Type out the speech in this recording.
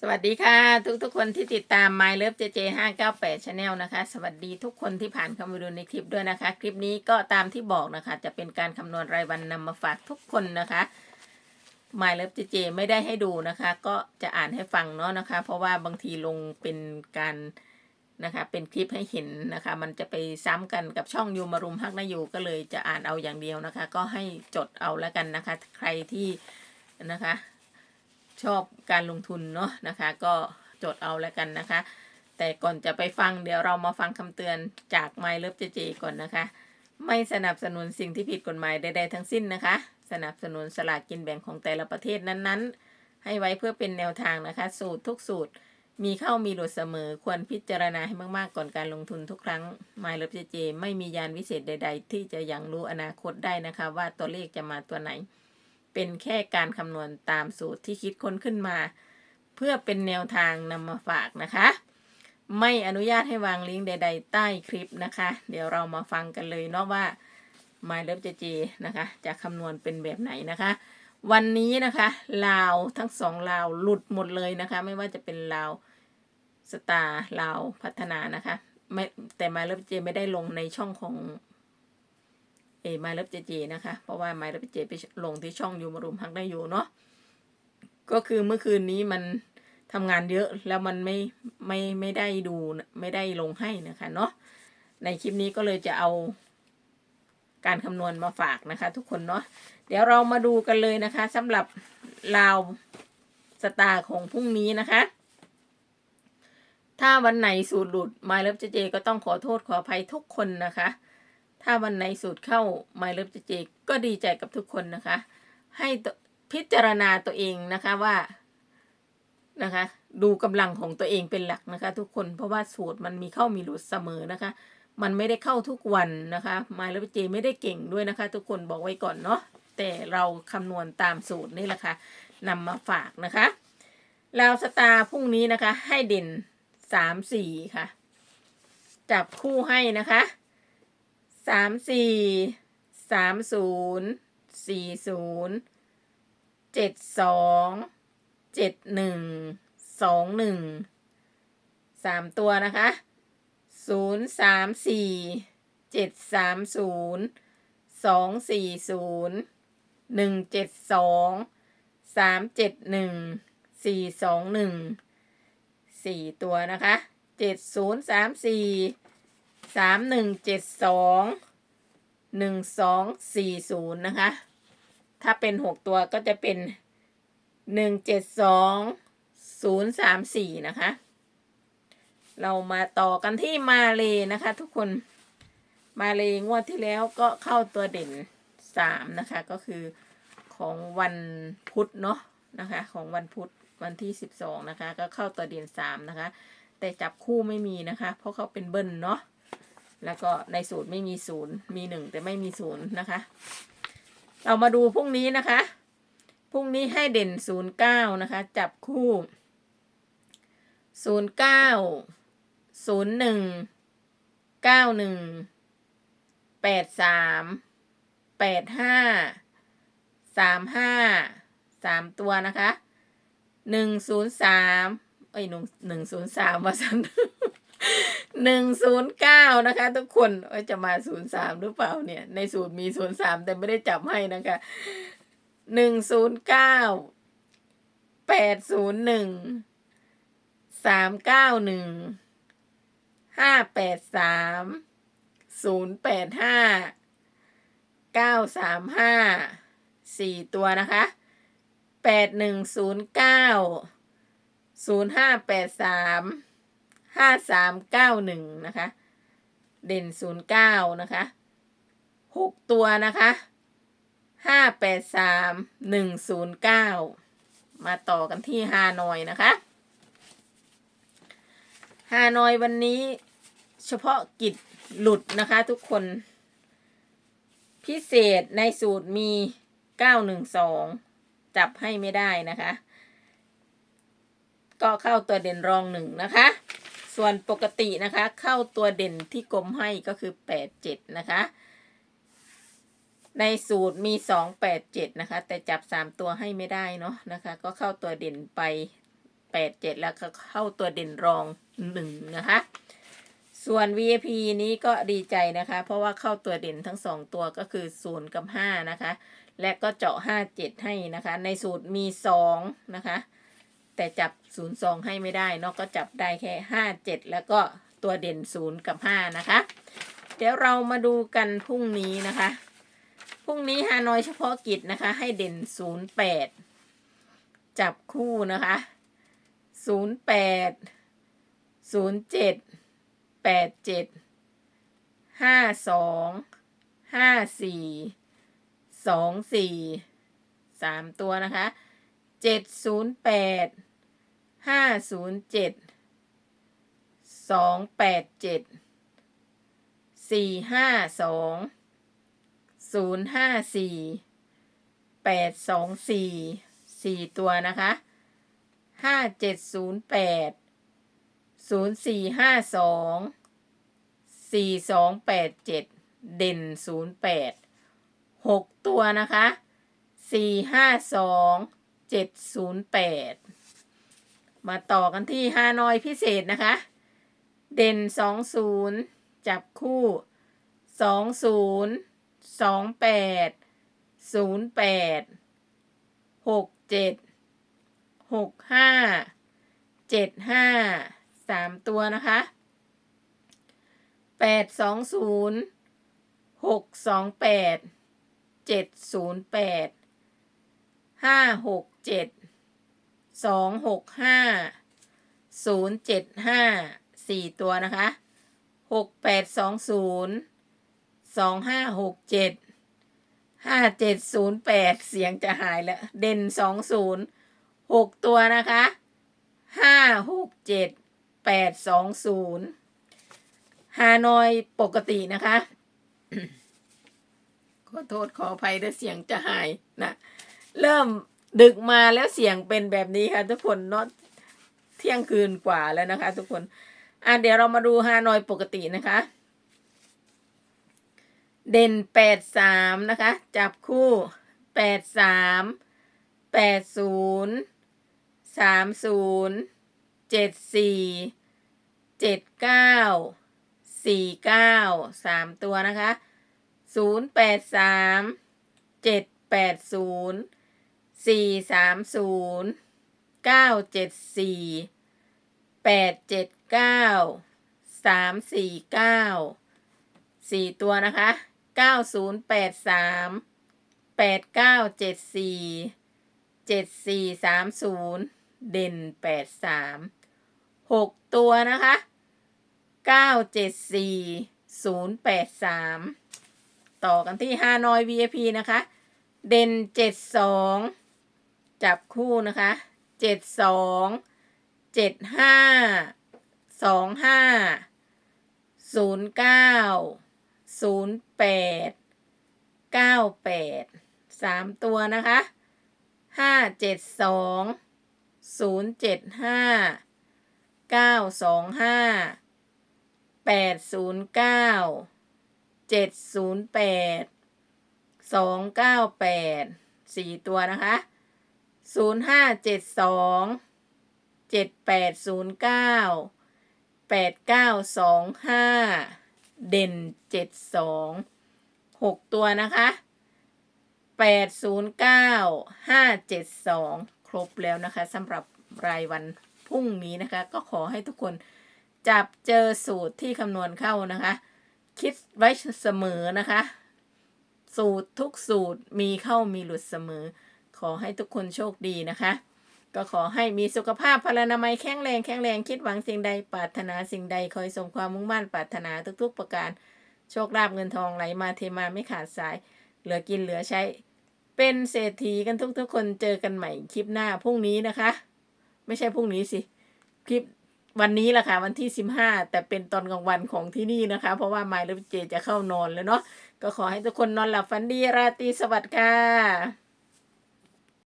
สวัสดีค่ะ ทุกทุกๆคนที่ติดตาม My Love JJ 598 Channel นะคะ สวัสดีทุกคนที่ผ่านเข้ามาดูในคลิปด้วยนะคะ คลิปนี้ก็ตามที่บอกนะคะ จะเป็นการคำนวณรายวันนำมาฝากทุกคนนะคะ My Love JJ ไม่ได้ให้ดูนะคะ ก็จะอ่านให้ฟังเนาะนะคะ เพราะว่าบางทีลงเป็นการนะคะ เป็นคลิปให้เห็นนะคะ มันจะไปซ้ำกันกับช่องยูมารุมฮักนายูก็เลยจะอ่านเอาอย่างเดียวนะคะ ก็ให้จดเอาแล้วกันนะคะ ใครที่นะคะ ชอบการลงทุนเนาะนะคะ ก็จดเอาแล้วกันนะคะ แต่ก่อนจะไปฟังเดี๋ยวเรามาฟังคำเตือนจาก My Love JJ ก่อนนะคะ ไม่สนับสนุนสิ่งที่ผิดกฎหมายใดๆทั้งสิ้นนะคะ สนับสนุนสลากกินแบ่งของแต่ละประเทศนั้นๆ ให้ไว้เพื่อเป็นแนวทางนะคะ สูตรทุกสูตรมีเข้ามีหลุดเสมอควรพิจารณาให้มาก ๆ ก่อนการลงทุนทุกครั้ง My Love JJ ไม่มียานวิเศษใด ๆ ที่จะยังรู้อนาคตได้นะคะ ว่าตัวเลขจะมาตัวไหน เป็นแค่การคำนวณตามสูตรที่คิดค้นขึ้นมา เพื่อเป็นแนวทางนำมาฝากนะคะ ไม่อนุญาตให้วางลิงก์ใด ๆ ใต้คลิปนะคะ เดี๋ยวเรามาฟังกันเลยเนาะว่า My Love JJ นะคะ จะคำนวณเป็นแบบไหนนะคะ วันนี้นะคะลาวทั้งสองลาวหลุดหมดเลยนะคะ ไม่ว่าจะเป็นลาวสตาร์ลาวพัฒนานะคะไม่แต่ My Love JJ ไม่ได้ลงในช่องของ เอไมาเลิฟเจเจนะคะ เพราะว่าไมาเลิฟเจเจไปลงที่ช่องยูมารุมฮักได้อยู่เนาะก็คือเมื่อคืนนี้มันทำงานเยอะแล้วมันไม่ไม่ไม่ได้ดูไม่ได้ลงให้นะคะเนาะในคลิปนี้ก็เลยจะเอาการคำนวณมาฝากนะคะ ทุกคนเนาะเดี๋ยวเรามาดูกันเลยนะคะสำหรับลาวสตาร์ของพรุ่งนี้นะคะ ถ้าวันไหนสูตรหลุดไมาเลิฟเจเจก็ต้องขอโทษขออภัยทุกคนนะคะ ถ้าวันไหนสูตรเข้า My Love JJ ก็ดีใจกับทุกคนนะคะ ให้พิจารณาตัวเองนะคะว่านะคะ ดูกำลังของตัวเองเป็นหลักนะคะ ทุกคนเพราะว่าสูตรมันมีเข้ามีหลุดเสมอนะคะ มันไม่ได้เข้าทุกวันนะคะ My Love JJ ไม่ได้เก่งด้วยนะคะ ทุกคนบอกไว้ก่อนเนาะแต่เราคำนวณตามสูตรนี่แหละค่ะนำมาฝากนะคะลาวสตาร์พรุ่งนี้นะคะ ให้เด่นสามสี่ค่ะ จับคู่ให้นะคะ สามสี่สามศูนย์สี่ศูนย์เจ็ดสองเจ็ดหนึ่งสองหนึ่งสามตัวนะคะศูนย์สามสี่เจ็ดสามศูนย์สองสี่ศูนย์หนึ่งเจ็ดสองสามเจ็ดหนึ่งสี่สองหนึ่งสี่ตัวนะคะเจ็ดศูนย์สามสี่ สามหนึ่งเจ็ดสองหนึ่งสองสี่ศูนย์นะคะ ถ้าเป็นหกตัวก็จะเป็นหนึ่งเจ็ดสองศูนย์สามสี่นะคะ เรามาต่อกันที่มาเลยนะคะ ทุกคนมาเลยงวดที่แล้วก็เข้าตัวเด่นสามนะคะ ก็คือของวันพุธเนาะนะคะ ของวันพุธวันที่สิบสองนะคะ ก็เข้าตัวเด่นสามนะคะ แต่จับคู่ไม่มีนะคะ เพราะเขาเป็นเบิ้ลเนาะ แล้วก็ในสูตรไม่มีศูนย์มีหนึ่งแต่ไม่มีศูนย์นะคะ เรามาดูพรุ่งนี้นะคะ พรุ่งนี้ให้เด่นศูนย์เก้านะคะ จับคู่ศูนย์เก้าศูนย์หนึ่งเก้าหนึ่งแปดสามแปดห้าสามห้าสามตัวนะคะหนึ่งศูนย์สามเอ้ยหนึ่งหนึ่งศูนย์สามว่าสัน หนึ่งศูนย์เก้านะคะ ทุกคนเอ้จะมาศูนย์สามหรือเปล่าเนี่ย ในสูตรมีศูนย์สามแต่ไม่ได้จับให้นะคะหนึ่งศูนย์เก้าแปดศูนย์หนึ่งสามเก้าหนึ่งห้าแปดสามศูนย์แปดห้าเก้าสามห้าสี่ตัวนะคะแปดหนึ่งศูนย์เก้าศูนย์ห้าแปดสาม ห้าสามเก้าหนึ่งนะคะ เด่นศูนย์เก้านะคะหกตัวนะคะห้าแปดสามหนึ่งศูนย์เก้ามาต่อกันที่ฮานอยนะคะฮานอยวันนี้เฉพาะกิจหลุดนะคะทุกคน พิเศษในสูตรมีเก้าหนึ่งสองจับให้ไม่ได้นะคะ ก็เข้าตัวเด่นรองหนึ่งนะคะ ส่วนปกตินะคะ เข้าตัวเด่นที่กลมให้ก็คือแปดเจ็ดนะคะ ในสูตรมีสองแปดเจ็ดนะคะ แต่จับสามตัวให้ไม่ได้เนาะนะคะ ก็เข้าตัวเด่นไปแปดเจ็ดแล้วก็เข้าตัวเด่นรองหนึ่งนะคะ ส่วน VIP นี้ก็ดีใจนะคะ เพราะว่าเข้าตัวเด่นทั้งสองตัวก็คือศูนย์กับห้านะคะ และก็เจาะห้าเจ็ดให้นะคะ ในสูตรมีสองนะคะ แต่จับศูนย์สองให้ไม่ได้เนอะก็จับได้แค่ห้าเจ็ดแล้วก็ตัวเด่นศูนย์กับห้านะคะ เดี๋ยวเรามาดูกันพรุ่งนี้นะคะ พรุ่งนี้ฮานอยเฉพาะกิจนะคะ ให้เด่นศูนย์แปดจับคู่นะคะศูนย์แปดศูนย์เจ็ดแปดเจ็ดห้าสองห้าสี่สองสี่สามตัวนะคะเจ็ดศูนย์แปด ศูนย์แปดห้าศูนย์เจ็ดสองแปดเจ็ดสี่ห้าสองศูนย์ห้าสี่แปดสองสี่สี่ตัวนะคะห้าเจ็ดศูนย์แปดศูนย์สี่ห้าสองสี่สองแปดเจ็ดเด่นศูนย์แปดหกตัวนะคะสี่ห้าสองเจ็ดศูนย์แปด มาต่อกันที่ฮานอยพิเศษนะคะ เด่นสองศูนย์จับคู่สองศูนย์สองแปดศูนย์แปดหกเจ็ดหกห้าเจ็ดห้าสามตัวนะคะแปดสองศูนย์หก สองหกห้าศูนย์เจ็ดห้าสี่ตัวนะคะหกแปดสองศูนย์สองห้าหกเจ็ดห้าเจ็ดศูนย์แปดเสียงจะหายแล้ว เด่นสองศูนย์หกตัวนะคะห้าหกเจ็ดแปดสองศูนย์ฮานอยปกตินะคะ ขอโทษขออภัยด้วยเสียงจะหายนะ เริ่ม ดึกมาแล้วเสียงเป็นแบบนี้ค่ะ ทุกคนเนาะเที่ยงคืนกว่าแล้วนะคะ ทุกคนอะเดี๋ยวเรามาดูฮานอยปกตินะคะ เด่นแปดสามนะคะ จับคู่แปดสามแปดศูนย์สามศูนย์เจ็ดสี่เจ็ดเก้าสี่เก้าสามตัวนะคะศูนย์แปดสามเจ็ดแปดศูนย์ สี่สามศูนย์เก้าเจ็ดสี่แปดเจ็ดเก้าสามสี่เก้าสี่ตัวนะคะเก้าศูนย์แปดสามแปดเก้าเจ็ดสี่เจ็ดสี่สามศูนย์เด่นแปดสามหกตัวนะคะเก้าเจ็ดสี่ศูนย์แปดสามต่อกันที่ฮานอย VIP นะคะ เด่นเจ็ดสอง จับคู่นะคะเจ็ดสองเจ็ดห้าสองห้าศูนย์เก้าศูนย์แปดเก้าแปดสามตัวนะคะห้าเจ็ดสองศูนย์เจ็ดห้าเก้าสองห้าแปดศูนย์เก้าเจ็ดศูนย์แปดสองเก้าแปดสี่ตัวนะคะ ศูนย์ห้าเจ็ดสองเจ็ดแปดศูนย์เก้าแปดเก้าสองห้าเด่นเจ็ดสองหกตัวนะคะแปดศูนย์เก้าห้าเจ็ดสองครบแล้วนะคะสำหรับรายวันพรุ่งนี้นะคะ ก็ขอให้ทุกคนจับเจอสูตรที่คำนวณเข้านะคะ คิดไว้เสมอนะคะ สูตรทุกสูตรมีเข้ามีหลุดเสมอ ขอให้ทุกคนโชคดีนะคะ ก็ขอให้มีสุขภาพพลานามัยแข็งแรงแข็งแรงคิดหวังสิ่งใดปรารถนาสิ่งใดคอยสมความมุ่งมั่นปรารถนาทุก ๆ ประการ โชคลาภเงินทองไหลมาเทมาไม่ขาดสาย เหลือกินเหลือใช้ เป็นเศรษฐีกันทุกๆคนเจอกันใหม่คลิปหน้าพรุ่งนี้นะคะ ไม่ใช่พรุ่งนี้สิคลิปวันนี้แหละค่ะวันที่สิบห้าแต่เป็นตอนกลางวันของที่นี่นะคะ เพราะว่าไมล์และเจจะเข้านอนแล้วเนาะก็ขอให้ทุกคนนอนหลับฝันดีราตรีสวัสดิ์ค่ะ